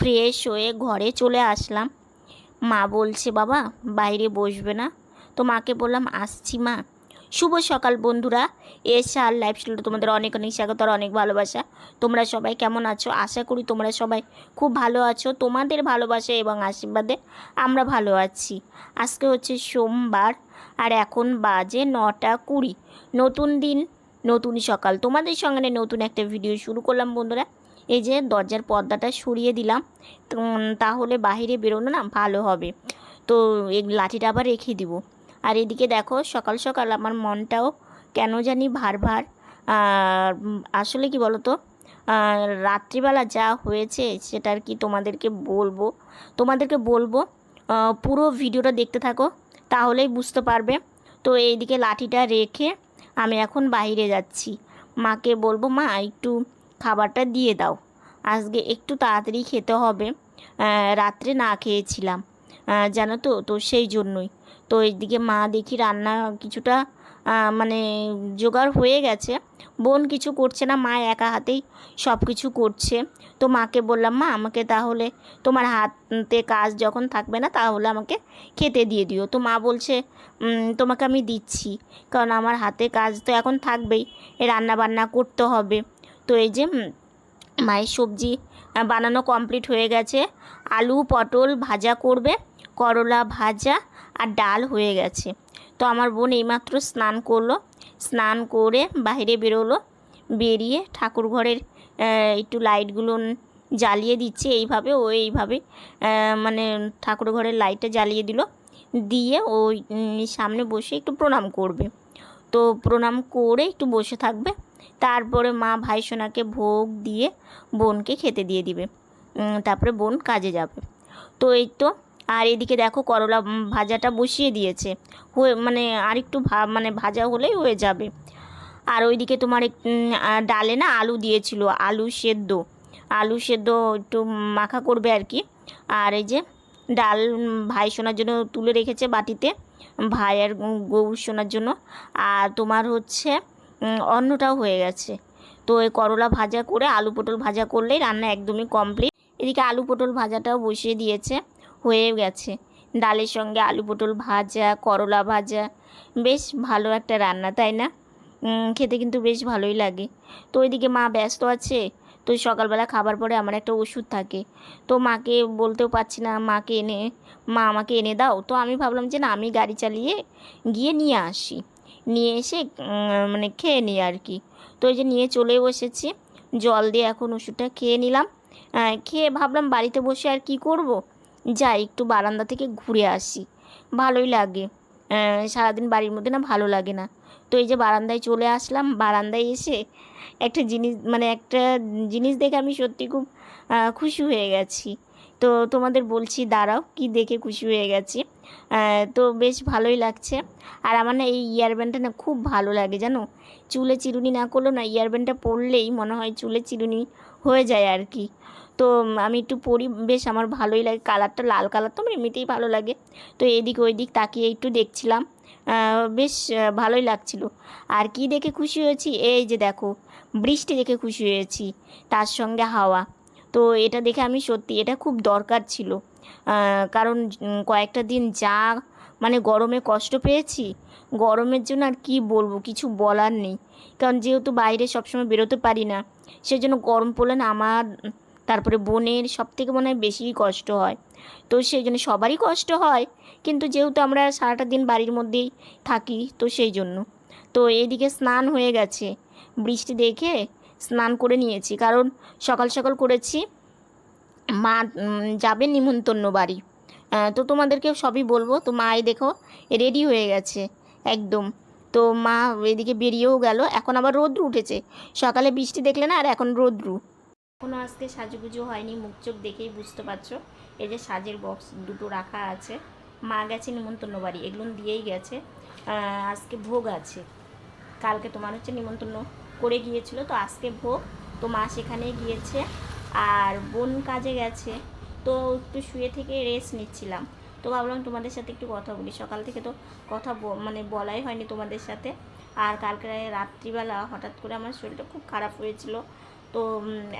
Fresh হয়ে ঘরে চলে আসলাম। মা বলছে, বাবা, বাইরে বসবে না? তো মাকে বললাম, আসছি মা। শুভ সকাল বন্ধুরা। এসে আর লাইফ স্টাইলটা তোমাদের অনেক অনেক স্বাগত আর অনেক ভালোবাসা। তোমরা সবাই কেমন আছো? আশা করি তোমরা সবাই খুব ভালো আছো। তোমাদের ভালোবাসা এবং আশীর্বাদে আমরা ভালো আছি। আজকে হচ্ছে সোমবার আর এখন বাজে নটা কুড়ি। নতুন দিন, নতুন সকাল। তোমাদের সঙ্গে নতুন একটা ভিডিও শুরু করলাম বন্ধুরা। এই যে দরজার পর্দাটা সরিয়ে দিলাম তাহলে বাইরে বেরোনো না ভালো হবে। তো এই লাঠিটা আবার রেখে দিব। আর এদিকে দেখো, সকাল সকাল আমার মনটাও কেন জানি ভার ভার। আসলে কি বলো তো রাত্রিবেলা যা হয়েছে সেটা আর কি তোমাদেরকে বলব। তোমাদেরকে বলব পুরো ভিডিওটা দেখতে থাকো, তাহলেই বুঝতে পারবে। তো এইদিকে লাঠিটা রেখে আমি এখন বাইরে যাচ্ছি। মাকে বলব, মা, একটু খাবারটা দিয়ে দাও। আজকে একটু তাড়াতাড়ি খেতে হবে। রাত্রে না খেয়েছিলাম। জানো তো তো সেই জন্যই। তো এইদিকে মা দেখি রান্না কিছুটা মানে জোগাড় হয়ে গেছে। বোন কিছু করছে না, মা একা হাতেই সব কিছু করছে। তো মাকে বললাম, মা, আমাকে তাহলে তোমার হাতে কাজ যখন থাকবে না, তাহলে আমাকে খেতে দিয়ে দিও। তো মা বলছে তোমাকে আমি দিচ্ছি। কারণ আমার হাতে কাজ তো এখন থাকবেই। রান্না বান্না করতে হবে। তো এই যে মায়ের সবজি বানানো কমপ্লিট হয়ে গেছে। আলু, পটল ভাজা করবে, করলা ভাজা আর ডাল হয়ে গেছে। তো আমার বোন এইমাত্র স্নান করল। স্নান করে বাইরে বেরোলো, বেরিয়ে ঠাকুর ঘরের একটু লাইটগুলো জ্বালিয়ে দিচ্ছে এইভাবে, ও এইভাবে মানে ঠাকুর ঘরের লাইটটা জ্বালিয়ে দিল। দিয়ে ওই সামনে বসে একটু প্রণাম করবে। তো প্রণাম করে একটু বসে থাকবে। তারপরে মা ভাই সোনাকে ভোগ দিয়ে বোনকে খেতে দিয়ে দিবে। তারপরে বোন কাজে যাবে। তো এই তো, আর এদিকে দেখো করলা ভাজাটা বসিয়ে দিয়েছে। হয়ে মানে আর একটু ভা- মানে ভাজা হলেই হয়ে যাবে। আর ওইদিকে তোমার ডালে না আলু দিয়েছিল, আলু সেদ্ধ। আলু সেদ্ধ একটু মাখা করবে আর কি। আর এই যে ডাল ভাই শোনার জন্য তুলে রেখেছে বাটিতে, ভাই আর গৌর শোনার জন্য। আর তোমার হচ্ছে অন্নটাও হয়ে গেছে। তো এই করলা ভাজা করে আলু পটল ভাজা করলেই রান্না একদমই কমপ্লিট এদিকে আলু পটল ভাজাটাও বসিয়ে দিয়েছে, হয়ে গেছে। ডালের সঙ্গে আলু পটল ভাজা, করলা ভাজা, বেশ ভালো একটা রান্না, তাই না? খেতে কিন্তু বেশ ভালোই লাগে। তো ওইদিকে মা ব্যস্ত আছে, তো সকালবেলা খাবার পরে আমার একটা ওষুধ থাকে। তো মাকে বলতেও পারছি না, মাকে এনে, মা আমাকে এনে দাও। তো আমি ভাবলাম যে না, আমি গাড়ি চালিয়ে গিয়ে নিয়ে আসি। নিয়ে এসে মানে খেয়ে নিই আর কি। তো এই যে নিয়ে চলে বসেছি। জল দিয়ে এখন ওষুধটা খেয়ে নিলাম। খেয়ে ভাবলাম বাড়িতে বসে আর কি করব? যাই, একটু বারান্দা থেকে ঘুরে আসি। ভালোই লাগে। সারাদিন বাড়ির মধ্যে না ভালো লাগে না। তো এই যে বারান্দায় চলে আসলাম। বারান্দায় এসে একটা জিনিস মানে একটা জিনিস দেখে আমি সত্যি খুব খুশি হয়ে গেছি। তো তোমাদের বলছি, দাঁড়াও, কি দেখে খুশি হয়ে গেছি। তো বেশ ভালোই লাগছে। আর আমার না এই ইয়ারব্যান্ডটা না খুব ভালো লাগে, জানো? চুলে চিরুনি না করলেও না ইয়ারব্যান্ডটা পরলেই মনে হয় চুলে চিরুনি হয়ে যায় আর কি। তো আমি একটু পরি, বেশ আমার ভালোই লাগে। কালারটা লাল কালার তো আমার এমনিতেই ভালো লাগে। তো এদিক ওই দিক তাকিয়ে একটু দেখছিলাম। বেশ ভালোই লাগছিল। আর কি দেখে খুশি হয়েছি? এই যে দেখো, বৃষ্টি দেখে খুশি হয়েছি। তার সঙ্গে হাওয়া। তো এটা দেখে আমি সত্যি এটা খুব দরকার ছিল। কারণ কয়েকটা দিন যা মানে গরমে কষ্ট পেয়েছি, গরমের জন্য আর কি বলব, কিছু বলার নেই। কারণ যেহেতু বাইরে সবসময় বেরোতে পারি না, সেজন্য গরম পড়লে না আমার, তারপরে বোনের সব থেকে মনে হয় বেশি কষ্ট হয়। তো সেই জন্য সবারই কষ্ট হয়, কিন্তু যেহেতু আমরা সারাটা দিন বাড়ির মধ্যেই থাকি, তো সেই জন্য তো এইদিকে স্নান হয়ে গেছে, বৃষ্টি দেখে স্নান করে নিয়েছি। কারণ সকাল সকাল করেছি। মা যাবে নিমন্ত্রণ বাড়ি। তো তোমাদেরকে সবই বলব। তো মা, এই দেখো রেডি হয়ে গেছে। একদম। তো মা, এদিকে বেরিয়েও গেল। এখন আবার রোদ্রু উঠেছে। সকালে বৃষ্টি দেখলে না, আর এখন রোদ্রু। এখনও আজকে সাজুগুজু হয়নি। মুখ চোখ দেখেই বুঝতে পারছ। এই যে সাজের বক্স দুটো রাখা আছে। মা গেছে নিমন্ত্রণ বাড়ি। এগুলো দিয়েই গেছে। আজকে ভোগ আছে। কালকে তোমার হচ্ছে নিমন্ত্রণ। করে গিয়েছিল, তো আজকে ভোগ। তো মা সেখানে গিয়েছে আর বোন কাজে গেছে, তো একটু শুয়ে থেকে রেস্ট নিচ্ছিলাম। তো ভাবলাম তোমাদের সাথে একটু কথা বলি। সকাল থেকে তো কথা মানে বলাই হয়নি তোমাদের সাথে। আর কালকে রাত্রিবেলা হঠাৎ করে আমার শরীরটা খুব খারাপ হয়েছিল। তো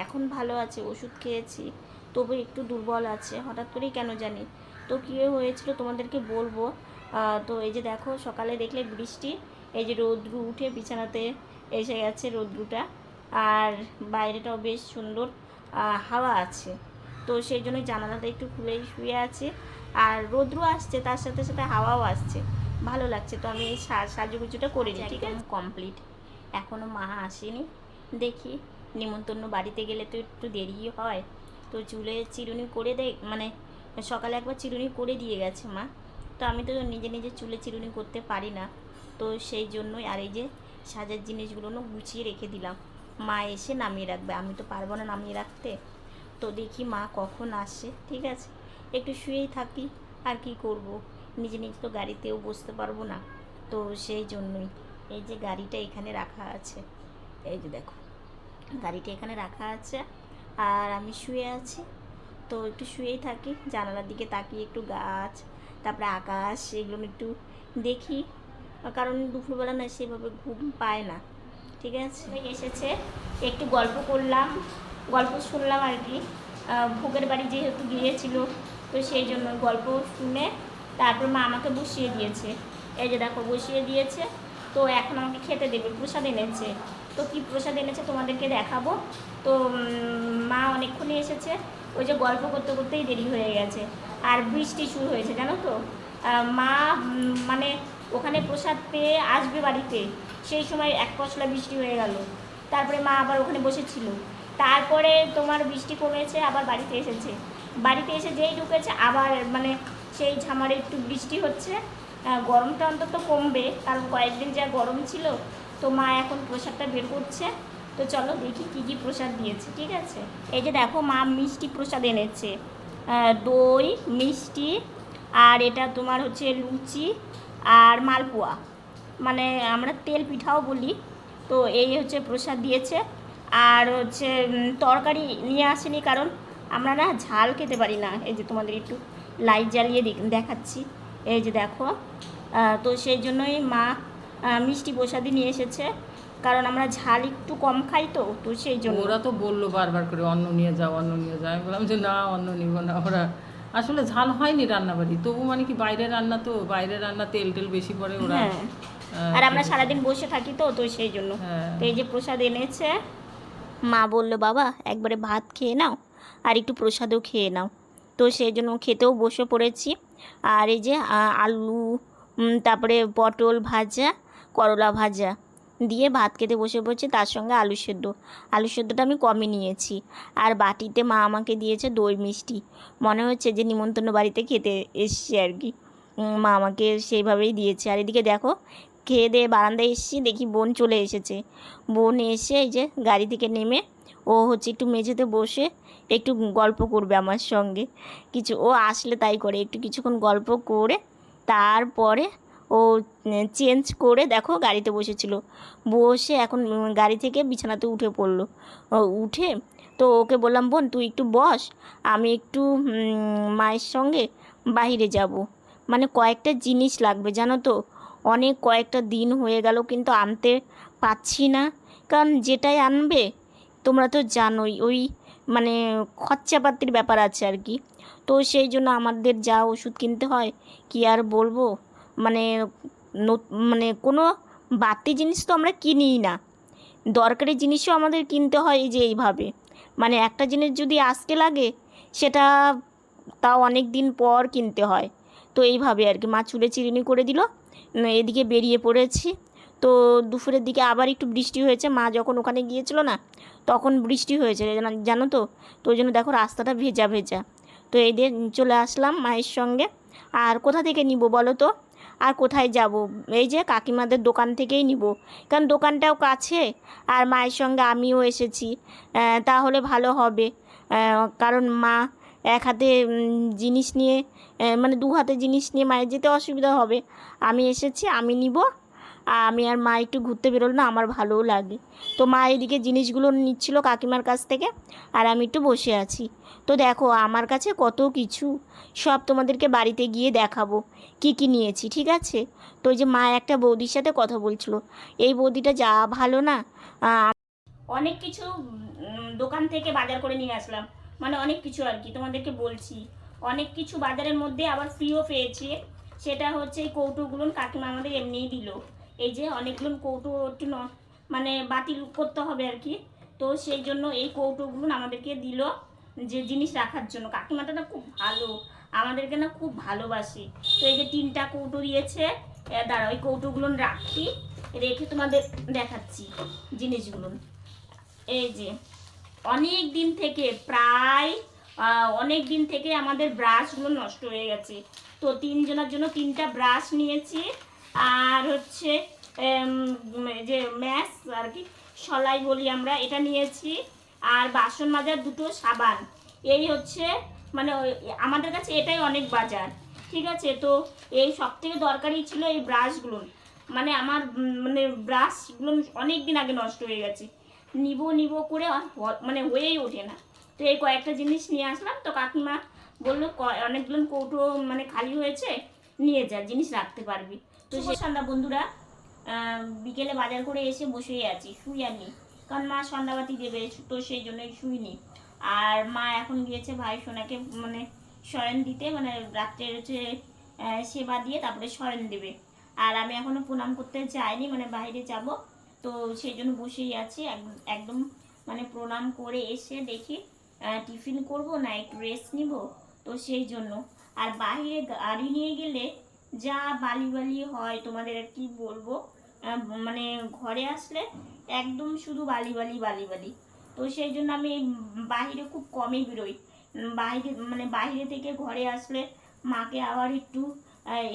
এখন ভালো আছে, ওষুধ খেয়েছি। তবু একটু দুর্বল আছে, হঠাৎ করেই কেন জানি। তো কী হয়েছিল তোমাদেরকে বলব? তো এই যে দেখো সকালে দেখলে বৃষ্টি, এই যে রৌদ্রু উঠে বিছানাতে এসে গেছে রৌদ্রুটা আর বাইরেটাও বেশ সুন্দর হাওয়া আছে। তো সেই জন্য জানালাটা একটু খুলেই শুয়ে আছে। আর রৌদ্রু আসছে তার সাথে সাথে হাওয়াও আসছে। ভালো লাগছে তো আমি এই সাজুগুজুটা করে নিই ঠিক আছে? কমপ্লিট এখনও মা আসেনি। দেখি নিমন্ত্রণ বাড়িতে গেলে তো একটু দেরি হয়। তো চুলে চিরুনি করে দেয় মানে সকালে একবার চিরুনি করে দিয়ে গেছে মা। তো আমি তো নিজে নিজে চুলে চিরুনি করতে পারি না। তো সেই জন্যই আর এই যে সাজার জিনিসগুলো গুছিয়ে রেখে দিলাম। মা এসে নামিয়ে রাখবে। আমি তো পারব না নামিয়ে রাখতে। তো দেখি মা কখন আসে, ঠিক আছে? একটু শুয়েই থাকি, আর কি করব? নিজে নিজে তো গাড়িতেও বসতে পারব না। তো সেই জন্যই এই যে গাড়িটা এখানে রাখা আছে। এই যে দেখো, গাড়িটা এখানে রাখা আছে, আর আমি শুয়ে আছি। তো একটু শুয়েই থাকি, জানালার দিকে তাকিয়ে একটু গাছ, তারপরে আকাশ, এগুলো একটু দেখি। কারণ দুপুরবেলা না সেভাবে ঘুম পায় না। ঠিক আছে? এসেছে। একটু গল্প করলাম, গল্প শুনলাম আর কি। ভোগের বাড়ি যেহেতু গিয়েছিল, তো সেই জন্য গল্প শুনে তারপর মা আমাকে বসিয়ে দিয়েছে। এই যে দেখো, বসিয়ে দিয়েছে। তো এখন আমাকে খেতে দেবে, প্রসাদ এনেছে। তো কি প্রসাদ এনেছে তোমাদেরকে দেখাবো। তো মা অনেকক্ষণই এসেছে। ওই যে গল্প করতে করতেই দেরি হয়ে গেছে। আর বৃষ্টি শুরু হয়েছে, জানো তো? মা মানে ওখানে প্রসাদ পেয়ে আসবে বাড়িতে। সেই সময় এক পশলা বৃষ্টি হয়ে গেল। তারপরে মা আবার ওখানে বসেছিল। তারপরে তোমার বৃষ্টি কমেছে, আবার বাড়িতে এসেছে। বাড়িতে এসে যেই ঢুকেছে, আবার মানে সেই ঝামারে একটু বৃষ্টি হচ্ছে। গরমটা অন্তত কমবে। কারণ কয়েকদিন যা গরম ছিল, তো মা এখন প্রসাদটা বের করছে। তো চলো দেখি কী কী প্রসাদ দিয়েছে, ঠিক আছে? এই যে দেখো, মা মিষ্টি প্রসাদ এনেছে। দই, মিষ্টি, আর এটা তোমার হচ্ছে লুচি আর মালপোয়া। মানে আমরা তেল পিঠাও বলি। তো এই হচ্ছে প্রসাদ দিয়েছে। আর হচ্ছে তরকারি নিয়ে আসেনি কারণ আমরা না ঝাল খেতে পারি না। এই যে তোমাদের একটু লাইট জ্বালিয়ে দেখ- দেখাচ্ছি। এই যে দেখো তো সেই জন্যই মা মিষ্টি প্রসাদই নিয়ে এসেছে। কারণ আমরা ঝাল একটু কম খাই তো তো সেই জন্য। ওরা তো বলল বারবার করে, অন্ন নিয়ে যাও, অন্ন নিয়ে যাও। আমি বললাম যে, না, অন্ন নিব না। ওরা আসলে ঝাল হয়নি রান্নাবাড়ি তবু মানে কি বাইরে রান্না তো বাইরে রান্না তেল টেল বেশি পড়ে ওরা হ্যাঁ। আর আমরা সারাদিন বসে থাকি তো তো সেই জন্য। হ্যাঁ। তো এই যে প্রসাদ এনেছে মা বলল বাবা একবারে ভাত খেয়ে নাও আর একটু প্রসাদও খেয়ে নাও। তো সেই জন্য খেতেও বসে পড়েছি। আর এই যে আলু তারপরে পটল ভাজা করলা ভাজা। দিয়ে ভাত খেতে বসে পড়ছি, তার সঙ্গে আলু সেদ্ধ। আলু সেদ্ধটা আমি কমই নিয়েছি। আর বাটিতে মা আমাকে দিয়েছে দই মিষ্টি। মনে হচ্ছে যে নিমন্ত্রণ বাড়িতে খেতে এসছি আর কি। মা আমাকে সেইভাবেই দিয়েছে। আর এদিকে দেখো, খেয়ে দিয়ে বারান্দায় এসেছি, দেখি বোন চলে এসেছে। বোন এসে এই যে গাড়ি থেকে নেমে, ও হচ্ছে একটু মেঝেতে বসে একটু গল্প করবে আমার সঙ্গে। কিছু, ও আসলে তাই করে, একটু কিছুক্ষণ গল্প করে, তারপরে ও চেঞ্জ করে দেখো গাড়িতে বসেছিল। বসে এখন গাড়ি থেকে বিছানাতে উঠে পড়ল। উঠে তো ওকে বললাম, বোন, তুই একটু বস, আমি একটু মায়ের সঙ্গে বাইরে যাব। মানে কয়েকটা জিনিস লাগবে, জানো তো? অনেক কয়েকটা দিন হয়ে গেল, কিন্তু আনতে পাচ্ছি না। কারণ যেটাই আনবে, তোমরা তো জানোই, ওই মানে খরচাপাতির ব্যাপার আছে আর কি। তো সেই জন্য আমাদের যা ওষুধ কিনতে হয়, কি আর বলব? মানে মানে কোনো বাড়তি জিনিস তো আমরা কিনিই না। দরকারি জিনিসও আমাদের কিনতে হয় যে এইভাবে। মানে একটা জিনিস যদি আসতে লাগে, সেটা তাও অনেক দিন পর কিনতে হয়। তো এইভাবে আর কি, মা চুলে চিরুনি করে দিল এদিকে বেরিয়ে পড়েছি। তো দুপুরের দিকে আবার একটু বৃষ্টি হয়েছে, মা যখন ওখানে গিয়েছিল না, তখন বৃষ্টি হয়েছে, জানো তো? তো ওই জন্য দেখো রাস্তাটা ভেজা ভেজা। তো এই দিয়ে চলে আসলাম মায়ের সঙ্গে। আর কোথা থেকে নিব বলো তো? আর কোথায় যাব? এই যে কাকিমাদের দোকান থেকেই নিব। কারণ দোকানটাও কাছে আর মায়ের সঙ্গে আমিও এসেছি। তাহলে ভালো হবে। কারণ মা এক হাতে জিনিস নিয়ে মানে দু হাতে জিনিস নিয়ে মায়ের যেতে অসুবিধা হবে। আমি এসেছি, আমি নিব আমি আর মা একটু ঘুরতে বেরোল না আমার ভালোও লাগে। তো মা এদিকে জিনিসগুলো নিচ্ছিল কাকিমার কাছ থেকে আর আমি একটু বসে আছি। তো দেখো, আমার কাছে কত কিছু। সব তোমাদেরকে বাড়িতে গিয়ে দেখাবো। কি কি নিয়েছি, ঠিক আছে? তো ওই যে মা একটা বৌদির সাথে কথা বলছিল। এই বৌদিটা যা ভালো না অনেক কিছু দোকান থেকে বাজার করে নিয়ে আসলাম। মানে অনেক কিছু আর কি, তোমাদেরকে বলছি। অনেক কিছু বাজারের মধ্যে আবার ফ্রিও পেয়েছে। সেটা হচ্ছে এই কৌটোগুলো কাকিমা আমাদের এমনিই দিল। এই যে অনেকগুলো কৌটো মানে বাতিল করতে হবে আর কি। তো সেই জন্য এই কৌটোগুলো আমাদেরকে দিল যে জিনিস রাখার জন্য। কাকিমাটা না খুব ভালো, আমাদেরকে না খুব ভালোবাসে। তো এই যে তিনটা কৌটো দিয়েছে দাঁড়া ওই কৌটোগুলো রাখছি রেখে তোমাদের দেখাচ্ছি জিনিসগুলো। এই যে, অনেক দিন থেকে, প্রায় অনেক দিন থেকে আমাদের ব্রাশগুলো নষ্ট হয়ে গেছে। তো তিনজনের জন্য তিনটা ব্রাশ নিয়েছি আর হচ্ছে যে ম্যাশ আর কি, সলাই বলি আমরা, এটা নিয়েছি। আর বাসন মাজার দুটো সাবান। এই হচ্ছে মানে আমাদের কাছে এটাই অনেক বাজার, ঠিক আছে? তো এই সব থেকে দরকারি ছিল এই ব্রাশগুলো। মানে আমার মানে ব্রাশগুলো অনেক দিন আগে নষ্ট হয়ে গেছে। নিবো নিবো করে মানে হয়েই ওঠে না। তো এই কয়েকটা জিনিস নিয়ে আসলাম। তো কাকিমা বলল অনেকগুলো কৌটো মানে খালি হয়েছে, নিয়ে যা, জিনিস রাখতে পারবি। তো সে সন্ধ্যা বন্ধুরা। বিকেলে বাজার করে এসে বসেই আছি শুই আর নি কারণ মা সন্ধ্যাবাতি দেবে তো সেই জন্যই শুইনি। আর মা এখন গিয়েছে ভাই সোনাকে মানে শয়ন দিতে মানে রাত্রের হচ্ছে সেবা দিয়ে তারপরে শয়ন দেবে। আর আমি এখনও প্রণাম করতে যাইনি মানে বাইরে যাব। তো সেই জন্য বসেই আছি একদম মানে প্রণাম করে এসে দেখি টিফিন করব না একটু রেস্ট নিব তো সেই জন্য। আর বাইরে গাড়ি নিয়ে গেলে যা বালি বালি হয়, তোমাদের আর কি বলব? মানে ঘরে আসলে একদম শুধু বালি বালি বালি বালি তো সেই জন্য আমি বাইরে খুব কমই বেরোই। বাইরে মানে বাইরে থেকে ঘরে আসলে মাকে আবার একটু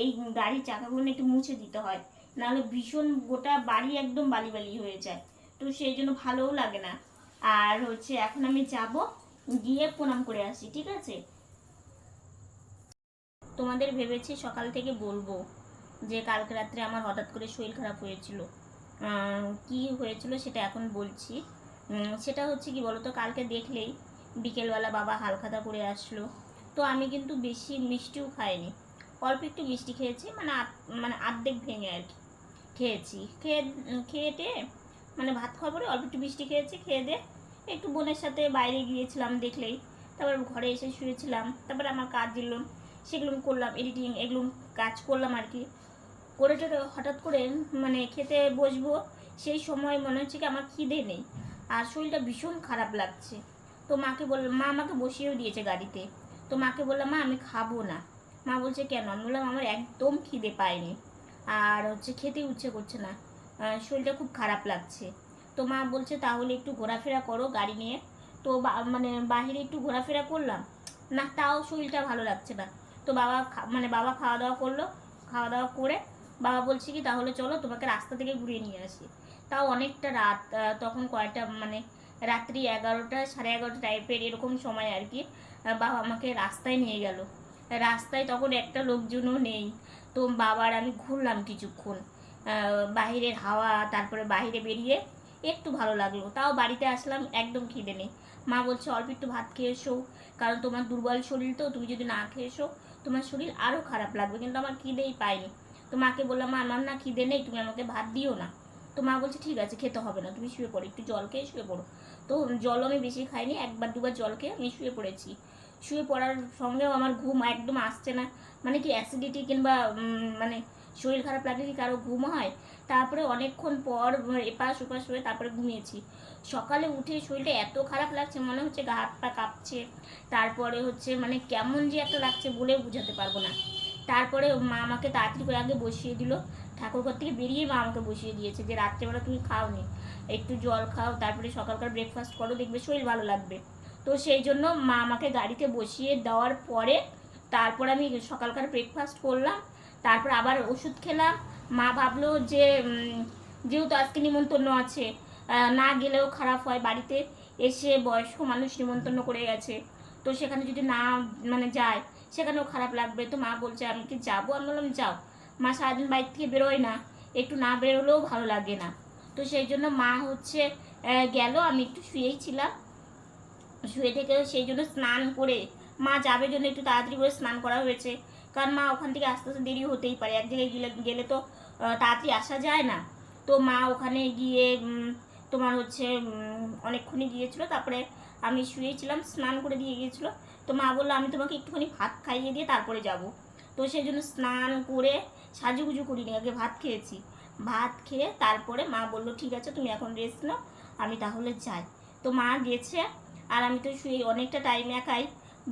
এই গাড়ির চাকাগুলো একটু মুছে দিতে হয়। নাহলে ভীষণ গোটা বাড়ি একদম বালি বালি হয়ে যায়। তো সেই জন্য ভালোও লাগে না। আর হচ্ছে এখন আমি যাব, গিয়ে প্রণাম করে আসি, ঠিক আছে? তোমাদের ভেবেছি সকাল থেকে বলব যে কালকে রাত্রে আমার হঠাৎ করে শরীর খারাপ হয়েছিল। কি হয়েছিল সেটা এখন বলছি। সেটা হচ্ছে কি বলতো, কালকে দেখলেই বিকেলবেলা বাবা হালখাতা করে আসলো। তো আমি কিন্তু বেশি মিষ্টিও খাইনি। অল্প একটু মিষ্টি খেয়েছি মানে মানে আর্ধেক ভেঙে আর কি খেয়েছি। খেয়ে খেয়ে মানে ভাত খাওয়ার পরে অল্প একটু মিষ্টি খেয়েছি, খেয়ে দিয়ে একটু বোনের সাথে বাইরে গিয়েছিলাম দেখলেই। তারপর ঘরে এসে শুয়েছিলাম, তারপর আমার কাজ দিল সেগুলো করলাম এডিটিং এগুলো কাজ করলাম আর কি। করে টোরে হঠাৎ করে মানে খেতে বসবো, সেই সময় মনে হচ্ছে কি আমার খিদে নেই। আর শরীরটা ভীষণ খারাপ লাগছে। তো মাকে বললাম মা আমাকে বসিয়েও দিয়েছে গাড়িতে। তো মাকে বললাম, মা, আমি খাব না। মা বলছে, কেন? আমি বললাম, আমার একদম খিদে পায়নি। আর হচ্ছে খেতে ইচ্ছে করছে না। শরীরটা খুব খারাপ লাগছে। তো মা বলছে, তাহলে একটু ঘোরাফেরা করো গাড়ি নিয়ে। তো মানে বাহিরে একটু ঘোরাফেরা করলাম। না, তাও শরীরটা ভালো লাগছে না। তো বাবা মানে বাবা খাওয়া দাওয়া করল খাওয়া দাওয়া করে বাবা বলছে কি, তাহলে চলো তোমাকে রাস্তা থেকে ঘুরিয়ে নিয়ে আসি। তাও অনেকটা রাত তখন কয়টা মানে রাত্রি এগারোটা, সাড়ে এগারোটা টাইপের এরকম সময় আর কি বাবা আমাকে রাস্তায় নিয়ে গেল। রাস্তায় তখন একটা লোকজনও নেই, তো বাবার আমি ঘুরলাম কিছুক্ষণ। বাহিরের হাওয়া, তারপরে বাইরে বেরিয়ে একটু ভালো লাগল। তাও বাড়িতে আসলাম, একদম খিদে নেই। মা বলছে, অল্প একটু ভাত খেয়ে এসো, কারণ তোমার দুর্বল শরীর তো, তুমি যদি না খেয়ে এসো তোমার শরীর আরও খারাপ লাগবে, কিন্তু আমার খিদেই পায়নি তো মাকে বললাম, মা, আমার না খিদে নেই, তুমি আমাকে ভাত দিও না। তো মা বলছে, ঠিক আছে, খেতে হবে না, তুমি শুয়ে পড়ো, একটু জল খেয়ে শুয়ে পড়ো। তো জল আমি বেশি খাইনি, একবার দুবার জল খেয়ে আমি শুয়ে পড়েছি। শুয়ে পড়ার সঙ্গেও আমার ঘুম একদম আসছে না মানে কি অ্যাসিডিটি কিংবা মানে শরীর খারাপ লাগলে কি কারও ঘুম হয়? তারপরে অনেকক্ষণ পর এপাশ ওপাশ হয়ে তারপরে ঘুমিয়েছি। সকালে উঠে শরীরটা এত খারাপ লাগছে, মনে হচ্ছে গা হাত পা কাঁপছে। তারপরে হচ্ছে মানে কেমন যে একটা লাগছে বলে বোঝাতে পারব না। তারপরে মা আমাকে তাড়াতাড়ি করে আগে বসিয়ে দিল। ঠাকুরঘর থেকে বেরিয়ে মা আমাকে বসিয়ে দিয়েছে যে রাত্রেবেলা তুমি খাওনি। একটু জল খাও, তারপরে সকালকার ব্রেকফাস্ট করো, দেখবে শরীর ভালো লাগবে। তো সেই জন্য মা আমাকে গাড়িতে বসিয়ে দেওয়ার পরে তারপর আমি সকালকার ব্রেকফাস্ট করলাম। তারপর আবার ওষুধ খেলাম। মা ভাবলো যে যেহেতু আজকে নিমন্ত্রণ আছে না গেলেও খারাপ হয় বাড়িতে। এসে বয়স্ক মানুষ নিমন্ত্রণ করে গেছে। তো সেখানে যদি না মানে যায়, সেখানেও খারাপ লাগবে। তো মা বলছে, আমি কি যাব? আমি বললাম, যাও। মা সারাদিন বাড়ি থেকে বেরোয় না। একটু না বেরোলেও ভালো লাগে না। তো সেই জন্য মা হচ্ছে গেল। আমি একটু শুয়েই ছিলাম। শুয়ে থেকে সেই জন্য স্নান করে মা যাবে জন্য একটু তাড়াতাড়ি করে স্নান করা হয়েছে। কারণ মা ওখান থেকে আস্তে আস্তে দেরি হতেই পারে। এক জায়গায় গেলে গেলে তো তাড়াতাড়ি আসা যায় না। তো মা ওখানে গিয়ে তোমার হচ্ছে অনেকক্ষণই গিয়েছিল। তারপরে আমি শুয়েছিলাম, স্নান করে দিয়ে গিয়েছিল। তো মা বলল, আমি তোমাকে একটুখানি ভাত খাইয়ে দিয়ে তারপরে যাব। তো সেই জন্য স্নান করে সাজুগুজু করিনি, আগে ভাত খেয়েছি। ভাত খেয়ে তারপরে মা বলল, ঠিক আছে, তুমি এখন রেস্ট নাও, আমি তাহলে যাই। তো মা গেছে, আর আমি তো শুয়ে অনেকটা টাইম একাই।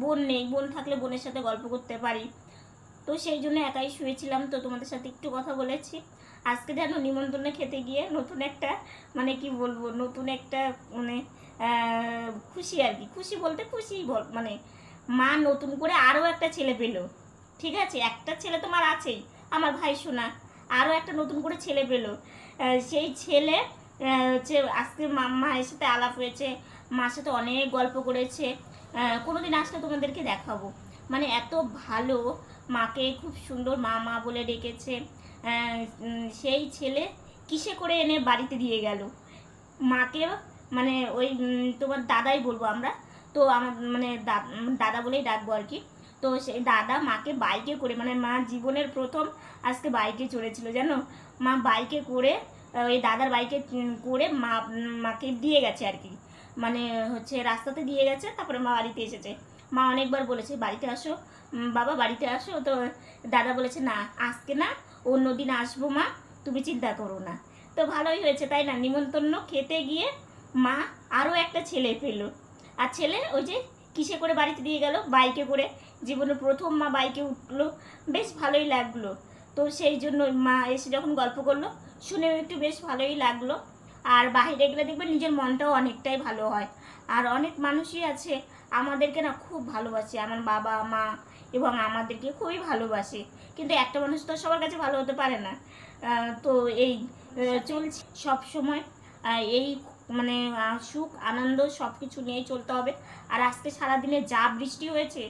বোন নেই, বোন থাকলে বোনের সাথে গল্প করতে পারি। তো সেই জন্য একাই শুয়েছিলাম তো তোমাদের সাথে একটু কথা বলেছি। আজকে যেন নিমন্ত্রণে খেতে গিয়ে নতুন একটা মানে কি বলব নতুন একটা মানে খুশি আর কি। খুশি বলতে খুশি মানে মা নতুন করে আরও একটা ছেলে পেল ঠিক আছে? একটা ছেলে তোমার আছেই আমার ভাই সোনা আরও একটা নতুন করে ছেলে পেল। সেই ছেলে হচ্ছে আজকে মায়ের সাথে আলাপ হয়েছে মার সাথে অনেক গল্প করেছে আহ, কোনোদিন আসলে তোমাদেরকে দেখাবো। মানে এত ভালো মাকে খুব সুন্দর মা মা বলে ডেকেছে। সেই ছেলে কিসে করে এনে বাড়িতে দিয়ে গেল? মাকে মানে ওই তোমার দাদাই বলব আমরা। তো আমার মানে দাদা বলেই ডাকবো আর কি। তো সেই দাদা মাকে বাইকে করে মানে মা জীবনের প্রথম আজকে বাইকে চড়েছিল, জানো? মা বাইকে করে ওই দাদার বাইকে করে মা মাকে দিয়ে গেছে আর কি। মানে হচ্ছে রাস্তাতে দিয়ে গেছে, তারপরে মা বাড়িতে এসেছে। মা অনেকবার বলেছে, বাড়িতে আসো। বাবা, বাড়িতে আসো? তো দাদা বলেছে, না, আজকে না, অন্য দিন আসব মা, তুমি চিন্তা করো না। তো ভালোই হয়েছে, তাই না? নিমন্ত্রণ খেতে গিয়ে মা আরও একটা ছেলে পেল। আর ছেলে ওই যে কিসে করে বাড়িতে দিয়ে গেল? বাইকে করে। জীবনে প্রথম মা বাইকে উঠল, বেশ ভালোই লাগল। তো সেই জন্য মা এসে যখন গল্প করল, শুনেও একটু বেশ ভালোই লাগল। আর বাইরে গেলে দেখবে নিজের মনটাও অনেকটাই ভালো হয়। আর অনেক মানুষই আছে আমাদেরকে না খুব ভালোবাসে, আমার বাবা, মা এবং আমাদেরকে খুবই ভালোবাসে। কিন্তু একটা মানুষ তো সবার কাছে ভালো হতে পারে না। তো এই চলছে সব সময়। এই মানে সুখ, আনন্দ সব কিছু নিয়েই চলতে হবে। আর আজকে সারাদিনে যা বৃষ্টি হয়েছে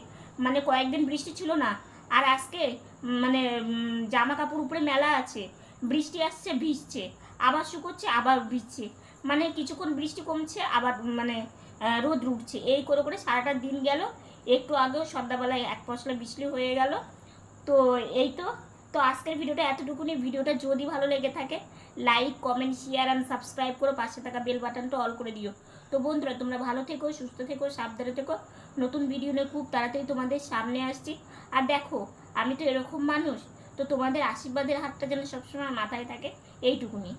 মানে কয়েকদিন বৃষ্টি ছিল না, আর আজকে মানে জামা কাপড় উপরে মেলা আছে, বৃষ্টি আসছে, ভিজছে, আবার শুকোচ্ছে আবার ভিজছে। মানে কিছুক্ষণ বৃষ্টি কমছে, আবার মানে রোদ উঠছে এই করে করে সারাটা দিন গেল। একটু আগেও সন্ধ্যাবেলায় এক পশলা বৃষ্টি হয়ে গেল। তো এই তো। তো আজকের ভিডিওটা এতটুকুনি। ভিডিওটা যদি ভালো লেগে থাকে like comment share and subscribe করো পাশে থাকা বেল বাটনটা অল করে দিও। তো বন্ধুরা, তোমরা ভালো থেকো, সুস্থ থেকো, সাবধানে থেকো। নতুন ভিডিও নিয়ে খুব তাড়াতাড়ি তোমাদের সামনে আসছি। আর দেখো, আমি তো এরকম মানুষ, তো তোমাদের আশীর্বাদের হাতটা যেন সবসময় মাথায় থাকে, এইটুকুনি।